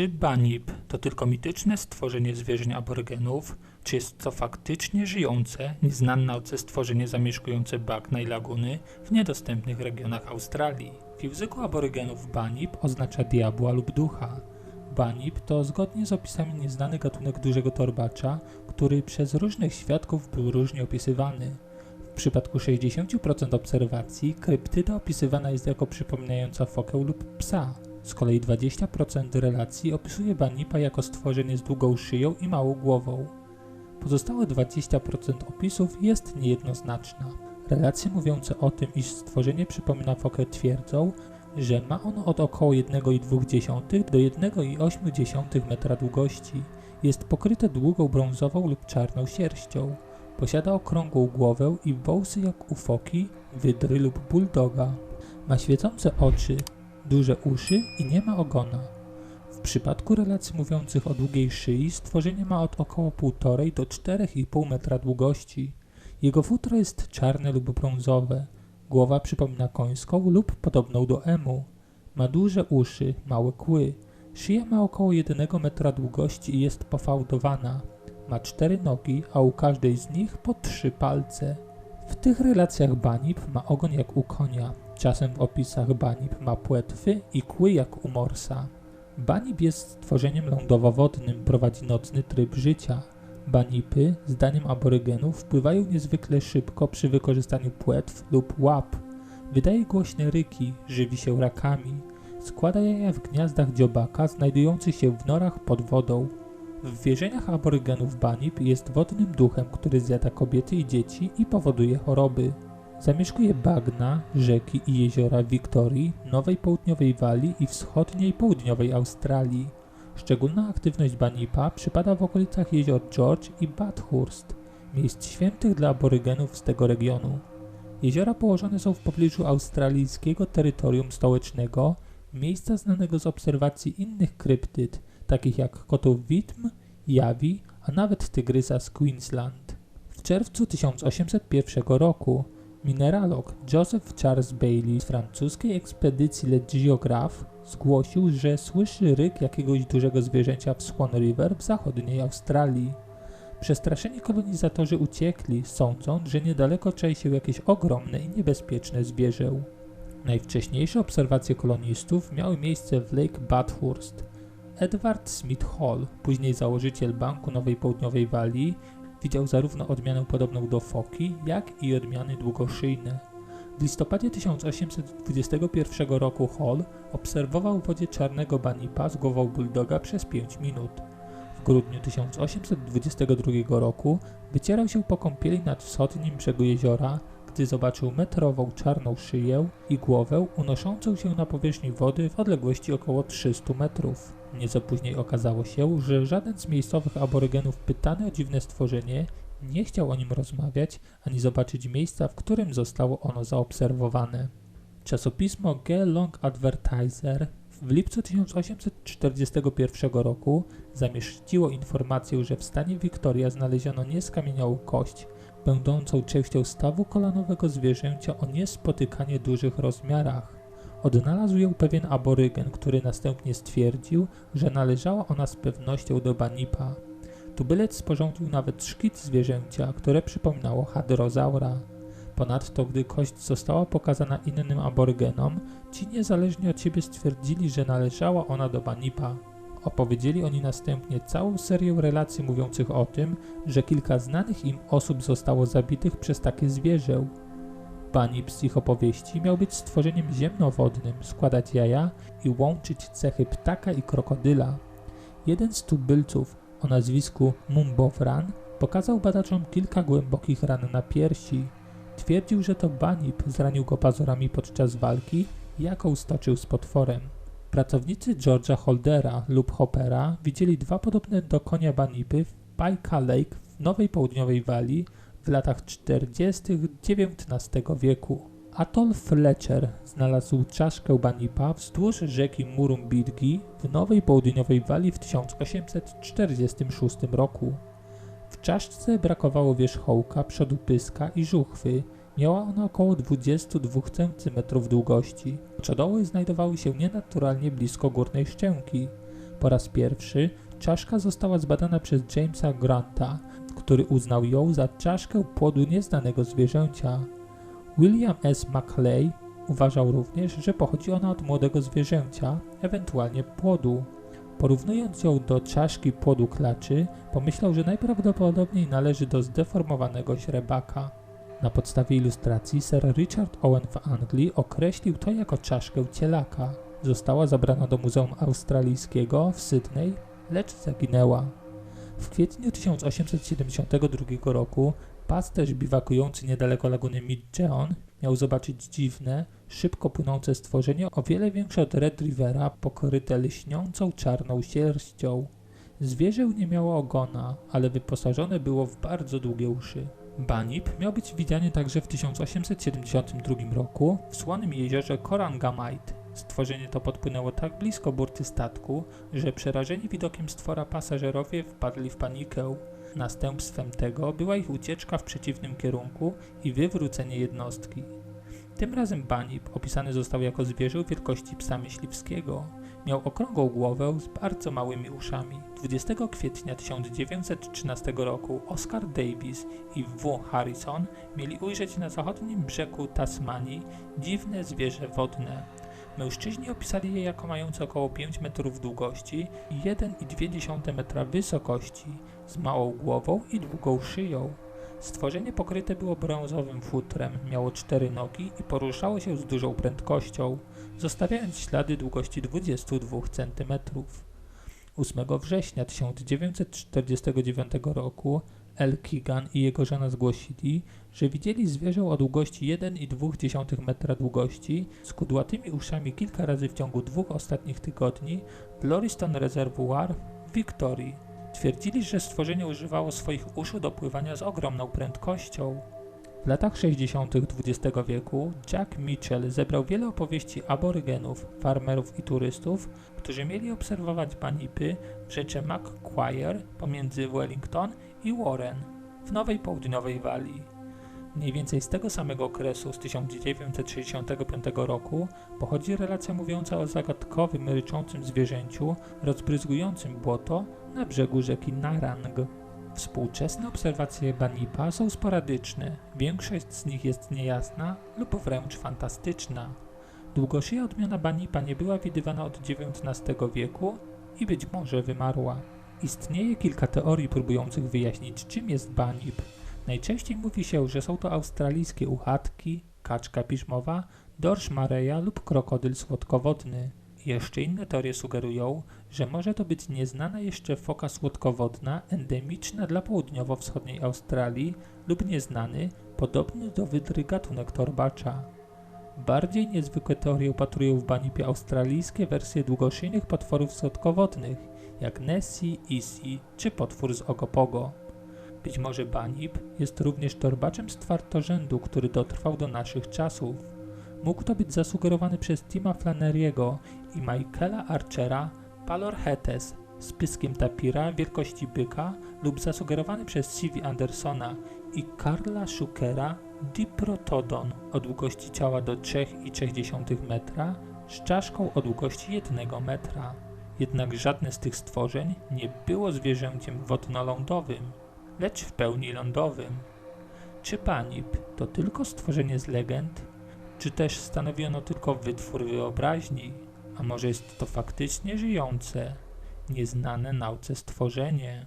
Czy Banip to tylko mityczne stworzenie zwierzeń aborygenów, czy jest to faktycznie żyjące, nieznane obce stworzenie zamieszkujące bagna i laguny w niedostępnych regionach Australii? W języku aborygenów Banip oznacza diabła lub ducha. Banip to zgodnie z opisami nieznany gatunek dużego torbacza, który przez różnych świadków był różnie opisywany. W przypadku 60% obserwacji kryptyda opisywana jest jako przypominająca fokę lub psa. Z kolei 20% relacji opisuje Banipa jako stworzenie z długą szyją i małą głową. Pozostałe 20% opisów jest niejednoznaczna. Relacje mówiące o tym, iż stworzenie przypomina fokę twierdzą, że ma ono od około 1,2 do 1,8 metra długości. Jest pokryte długą brązową lub czarną sierścią. Posiada okrągłą głowę i wąsy jak u foki, wydry lub bulldoga. Ma świecące oczy, duże uszy i nie ma ogona. W przypadku relacji mówiących o długiej szyi stworzenie ma od około 1,5 do 4,5 metra długości. Jego futro jest czarne lub brązowe. Głowa przypomina końską lub podobną do emu. Ma duże uszy, małe kły. Szyja ma około 1 metra długości i jest pofałdowana. Ma cztery nogi, a u każdej z nich po trzy palce. W tych relacjach Banip ma ogon jak u konia. Czasem w opisach Banip ma płetwy i kły jak u morsa. Banip jest stworzeniem lądowo-wodnym, prowadzi nocny tryb życia. Banipy, zdaniem aborygenów, wpływają niezwykle szybko przy wykorzystaniu płetw lub łap. Wydaje głośne ryki, żywi się rakami. Składa jaja w gniazdach dziobaka znajdujących się w norach pod wodą. W wierzeniach aborygenów Banip jest wodnym duchem, który zjada kobiety i dzieci i powoduje choroby. Zamieszkuje bagna, rzeki i jeziora Wiktorii, Nowej Południowej Walii i wschodniej południowej Australii. Szczególna aktywność Banipa przypada w okolicach jezior George i Bathurst, miejsc świętych dla aborygenów z tego regionu. Jeziora położone są w pobliżu australijskiego terytorium stołecznego, miejsca znanego z obserwacji innych kryptyd, takich jak kotów Witm, Jawi, a nawet tygrysa z Queensland. W czerwcu 1801 roku Mineralog Joseph Charles Bailey z francuskiej ekspedycji Le Geographe zgłosił, że słyszy ryk jakiegoś dużego zwierzęcia w Swan River w zachodniej Australii. Przestraszeni kolonizatorzy uciekli, sądząc, że niedaleko czai się jakieś ogromne i niebezpieczne zwierzę. Najwcześniejsze obserwacje kolonistów miały miejsce w Lake Bathurst. Edward Smith Hall, później założyciel Banku Nowej Południowej Walii, widział zarówno odmianę podobną do foki, jak i odmiany długoszyjne. W listopadzie 1821 roku Hall obserwował w wodzie czarnego banipa z głową bulldoga przez 5 minut. W grudniu 1822 roku wycierał się po kąpieli nad wschodnim brzegu jeziora, gdy zobaczył metrową czarną szyję i głowę unoszącą się na powierzchni wody w odległości około 300 metrów. Nieco później okazało się, że żaden z miejscowych aborygenów pytany o dziwne stworzenie nie chciał o nim rozmawiać ani zobaczyć miejsca, w którym zostało ono zaobserwowane. Czasopismo Ge Long Advertiser w lipcu 1841 roku zamieściło informację, że w stanie Victoria znaleziono nieskamieniałą kość, będącą częścią stawu kolanowego zwierzęcia o niespotykanie dużych rozmiarach. Odnalazł ją pewien aborygen, który następnie stwierdził, że należała ona z pewnością do Banipa. Tubylec sporządził nawet szkic zwierzęcia, które przypominało hadrozaura. Ponadto, gdy kość została pokazana innym aborygenom, ci niezależnie od siebie stwierdzili, że należała ona do Banipa. Opowiedzieli oni następnie całą serię relacji mówiących o tym, że kilka znanych im osób zostało zabitych przez takie zwierzę. Banip z ich opowieści miał być stworzeniem ziemnowodnym, składać jaja i łączyć cechy ptaka i krokodyla. Jeden z tubylców o nazwisku Mumbowran pokazał badaczom kilka głębokich ran na piersi. Twierdził, że to Banip zranił go pazurami podczas walki, jaką stoczył z potworem. Pracownicy George'a Holdera lub Hoppera widzieli dwa podobne do konia Banipy w Paika Lake w Nowej Południowej Walii w latach 40. XIX wieku. Atoll Fletcher znalazł czaszkę Banipa wzdłuż rzeki Murumbidgi w Nowej Południowej Walii w 1846 roku. W czaszce brakowało wierzchołka, przodu pyska i żuchwy. Miała ona około 22 cm długości. Czodoły znajdowały się nienaturalnie blisko górnej szczęki. Po raz pierwszy czaszka została zbadana przez Jamesa Granta, który uznał ją za czaszkę płodu nieznanego zwierzęcia. William S. Maclay uważał również, że pochodzi ona od młodego zwierzęcia, ewentualnie płodu. Porównując ją do czaszki płodu klaczy, pomyślał, że najprawdopodobniej należy do zdeformowanego źrebaka. Na podstawie ilustracji Sir Richard Owen w Anglii określił to jako czaszkę cielaka. Została zabrana do Muzeum Australijskiego w Sydney, lecz zaginęła. W kwietniu 1872 roku pasterz biwakujący niedaleko laguny Midgeon miał zobaczyć dziwne, szybko płynące stworzenie o wiele większe od Red Rivera, pokryte lśniącą czarną sierścią. Zwierzę nie miało ogona, ale wyposażone było w bardzo długie uszy. Banip miał być widziany także w 1872 roku w słonym jeziorze Korangamite. Stworzenie to podpłynęło tak blisko burty statku, że przerażeni widokiem stwora pasażerowie wpadli w panikę. Następstwem tego była ich ucieczka w przeciwnym kierunku i wywrócenie jednostki. Tym razem Banip opisany został jako zwierzę wielkości psa myśliwskiego. Miał okrągłą głowę z bardzo małymi uszami. 20 kwietnia 1913 roku Oscar Davis i W. Harrison mieli ujrzeć na zachodnim brzegu Tasmanii dziwne zwierzę wodne. Mężczyźni opisali je jako mające około 5 metrów długości i 1,2 metra wysokości, z małą głową i długą szyją. Stworzenie pokryte było brązowym futrem, miało cztery nogi i poruszało się z dużą prędkością, zostawiając ślady długości 22 cm. 8 września 1949 roku El Kigan i jego żona zgłosili, że widzieli zwierzę o długości 1,2 metra długości z kudłatymi uszami kilka razy w ciągu dwóch ostatnich tygodni w Loriston Reservoir w Wiktorii. Twierdzili, że stworzenie używało swoich uszu do pływania z ogromną prędkością. W latach 60. XX wieku Jack Mitchell zebrał wiele opowieści aborygenów, farmerów i turystów, którzy mieli obserwować banipy w rzece McQuire pomiędzy Wellington i Warren w Nowej Południowej Walii. Mniej więcej z tego samego okresu, z 1965 roku, pochodzi relacja mówiąca o zagadkowym, ryczącym zwierzęciu rozbryzgującym błoto na brzegu rzeki Narang. Współczesne obserwacje Banipa są sporadyczne, większość z nich jest niejasna lub wręcz fantastyczna. Długoszyja odmiana Banipa nie była widywana od XIX wieku i być może wymarła. Istnieje kilka teorii próbujących wyjaśnić, czym jest Banip. Najczęściej mówi się, że są to australijskie uchatki, kaczka piżmowa, dorsz mareja lub krokodyl słodkowodny. Jeszcze inne teorie sugerują, że może to być nieznana jeszcze foka słodkowodna endemiczna dla południowo-wschodniej Australii lub nieznany, podobny do wydry gatunek torbacza. Bardziej niezwykłe teorie upatrują w banipie australijskie wersje długoszyjnych potworów słodkowodnych, jak Nessie, Issy czy potwór z Ogopogo. Być może banip jest również torbaczem z twardorzędu, który dotrwał do naszych czasów. Mógł to być zasugerowany przez Tima Flaneriego i Michaela Archera Palorhetes z pyskiem tapira wielkości byka lub zasugerowany przez C.V. Andersona i Karla Schukera Diprotodon o długości ciała do 3,3 metra z czaszką o długości 1 metra. Jednak żadne z tych stworzeń nie było zwierzęciem wodnolodowym, lecz w pełni lądowym. Czy Panip to tylko stworzenie z legend, czy też stanowi ono tylko wytwór wyobraźni? A może jest to faktycznie żyjące, nieznane nauce stworzenie?